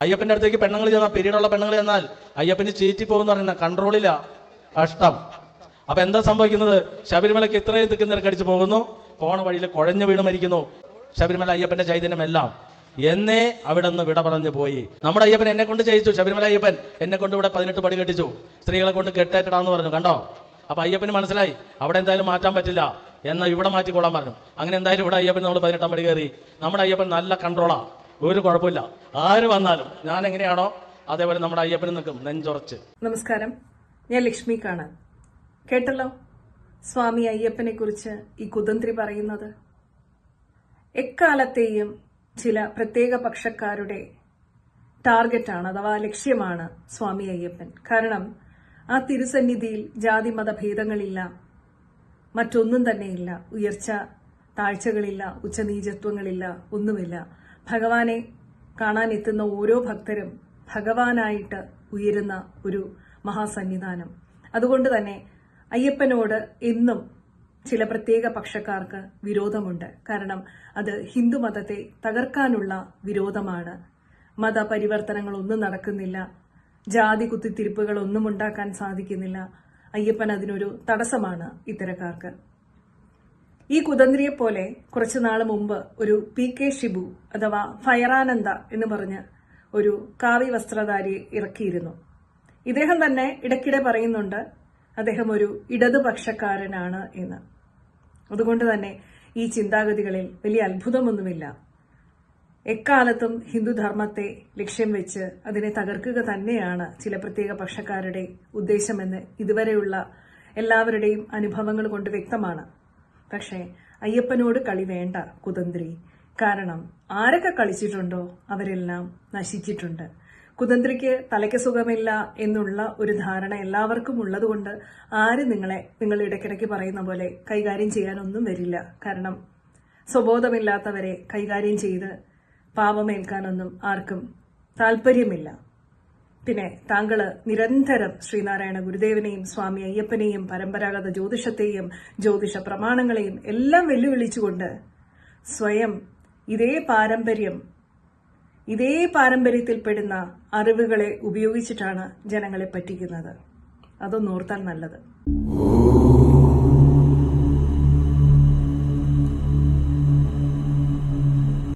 അയ്യപ്പന്റെ അടുത്തേക്ക് പെണ്ണുങ്ങൾ ചെന്നാൽ പിരീഡുള്ള പെണ്ണുങ്ങൾ ചെന്നാൽ അയ്യപ്പന് ചീറ്റി പോകുന്ന പറയുന്ന കൺട്രോളില്ല. കഷ്ടം. അപ്പൊ എന്താ സംഭവിക്കുന്നത്? ശബരിമലയ്ക്ക് ഇത്രയും തിക്ക് അടിച്ചു പോകുന്നു. പോണ വഴിയിൽ കുഴഞ്ഞു വീണ് മരിക്കുന്നു. ശബരിമല അയ്യപ്പന്റെ ചൈതന്യമെല്ലാം. എന്നേ അവിടെ നിന്ന് വിട പറഞ്ഞു പോയി. നമ്മുടെ അയ്യപ്പൻ എന്നെ കൊണ്ട് ചെയ്യിച്ചു. ശബരിമല അയ്യപ്പൻ എന്നെ കൊണ്ട് ഇവിടെ പതിനെട്ട് പടി കെട്ടിച്ചു. സ്ത്രീകളെ കൊണ്ട് കെട്ടേറ്റടാന്ന് പറഞ്ഞു. കണ്ടോ? അപ്പൊ അയ്യപ്പന് മനസ്സിലായി. അവിടെ എന്തായാലും മാറ്റാൻ പറ്റില്ല. എന്നാൽ ഇവിടെ മാറ്റിക്കൊള്ളാൻ പറഞ്ഞു. അങ്ങനെ എന്തായാലും ഇവിടെ അയ്യപ്പൻ നമ്മൾ പതിനെട്ടാം പടി കയറി. നമ്മുടെ അയ്യപ്പൻ നല്ല കൺട്രോളാ ഒരു കുഴപ്പമില്ല. ആര് വന്നാലും ഞാൻ എങ്ങനെയാണോ അതേപോലെ നമ്മുടെ അയ്യപ്പന് നിൽക്കും. നെഞ്ചുറച്ച്. നമസ്കാരം. ഞാൻ ലക്ഷ്മി കാണാൻ. കേട്ടല്ലോ? സ്വാമി അയ്യപ്പനെ കുറിച്ച് ഈ കുതന്ത്രി പറയുന്നത്. എക്കാലത്തെയും ചില പ്രത്യേക പക്ഷക്കാരുടെ ടാർഗറ്റാണ് അഥവാ ലക്ഷ്യമാണ് സ്വാമി അയ്യപ്പൻ. കാരണം ആ തിരുസന്നിധിയിൽ ജാതി മത ഭേദങ്ങളില്ല. മറ്റൊന്നും തന്നെയില്ല. ഉയർച്ച താഴ്ചകളില്ല ഉച്ചനീചത്വങ്ങളില്ല ഒന്നുമില്ല. ഭഗവാനെ കാണാൻ എത്തുന്ന ഓരോ ഭക്തരും ഭഗവാനായിട്ട് ഉയരുന്ന ഒരു മഹാസന്നിധാനം. അതുകൊണ്ട് തന്നെ അയ്യപ്പനോട് എന്നും ചില പ്രത്യേക പക്ഷക്കാർക്ക് വിരോധമുണ്ട്. കാരണം അത് ഹിന്ദുമതത്തെ തകർക്കാനുള്ള വിരോധമാണ്. മതപരിവർത്തനങ്ങളൊന്നും നടക്കുന്നില്ല. ജാതി കുത്തിത്തിരിപ്പുകളൊന്നും ഉണ്ടാക്കാൻ സാധിക്കുന്നില്ല. അയ്യപ്പൻ അതിനൊരു തടസ്സമാണ് ഇത്തരക്കാർക്ക്. ഈ കുതന്ത്രിയെ പോലെ കുറച്ചു നാൾ മുമ്പ് ഒരു പി കെ ഷിബു അഥവാ ഫയറാനന്ദ എന്ന് പറഞ്ഞ് ഒരു കാവി വസ്ത്രധാരിയെ ഇറക്കിയിരുന്നു. ഇദ്ദേഹം തന്നെ ഇടയ്ക്കിടെ പറയുന്നുണ്ട് അദ്ദേഹം ഒരു ഇടതുപക്ഷക്കാരനാണ് എന്ന്. അതുകൊണ്ട് തന്നെ ഈ ചിന്താഗതികളിൽ വലിയ അത്ഭുതമൊന്നുമില്ല. എക്കാലത്തും ഹിന്ദുധർമ്മത്തെ ലക്ഷ്യം വെച്ച് അതിനെ തകർക്കുക തന്നെയാണ് ചില പ്രത്യേക പക്ഷക്കാരുടെ ഉദ്ദേശമെന്ന് ഇതുവരെയുള്ള എല്ലാവരുടെയും അനുഭവങ്ങൾ കൊണ്ട് വ്യക്തമാണ്. പക്ഷേ അയ്യപ്പനോട് കളി വേണ്ട കുതന്ത്രി. കാരണം ആരൊക്കെ കളിച്ചിട്ടുണ്ടോ അവരെല്ലാം നശിച്ചിട്ടുണ്ട്. കുതന്ത്രിക്ക് തലയ്ക്ക് സുഖമില്ല എന്നുള്ള ഒരു ധാരണ എല്ലാവർക്കും ഉള്ളതുകൊണ്ട് ആരും നിങ്ങളെ നിങ്ങൾ ഇടയ്ക്കിടയ്ക്ക് പറയുന്ന പോലെ കൈകാര്യം ചെയ്യാനൊന്നും വരില്ല. കാരണം സ്വബോധമില്ലാത്തവരെ കൈകാര്യം ചെയ്ത് പാപമേൽക്കാനൊന്നും ആർക്കും താല്പര്യമില്ല പിന്നെ താങ്കൾ നിരന്തരം ശ്രീനാരായണ ഗുരുദേവനെയും സ്വാമി അയ്യപ്പനെയും പരമ്പരാഗത ജ്യോതിഷത്തെയും ജ്യോതിഷ പ്രമാണങ്ങളെയും എല്ലാം വെല്ലുവിളിച്ചുകൊണ്ട് സ്വയം ഇതേ പാരമ്പര്യം ഇതേ പാരമ്പര്യത്തിൽപ്പെടുന്ന അറിവുകളെ ഉപയോഗിച്ചിട്ടാണ് ജനങ്ങളെ പറ്റിക്കുന്നത്. അതൊന്നോർത്താൽ നല്ലത്.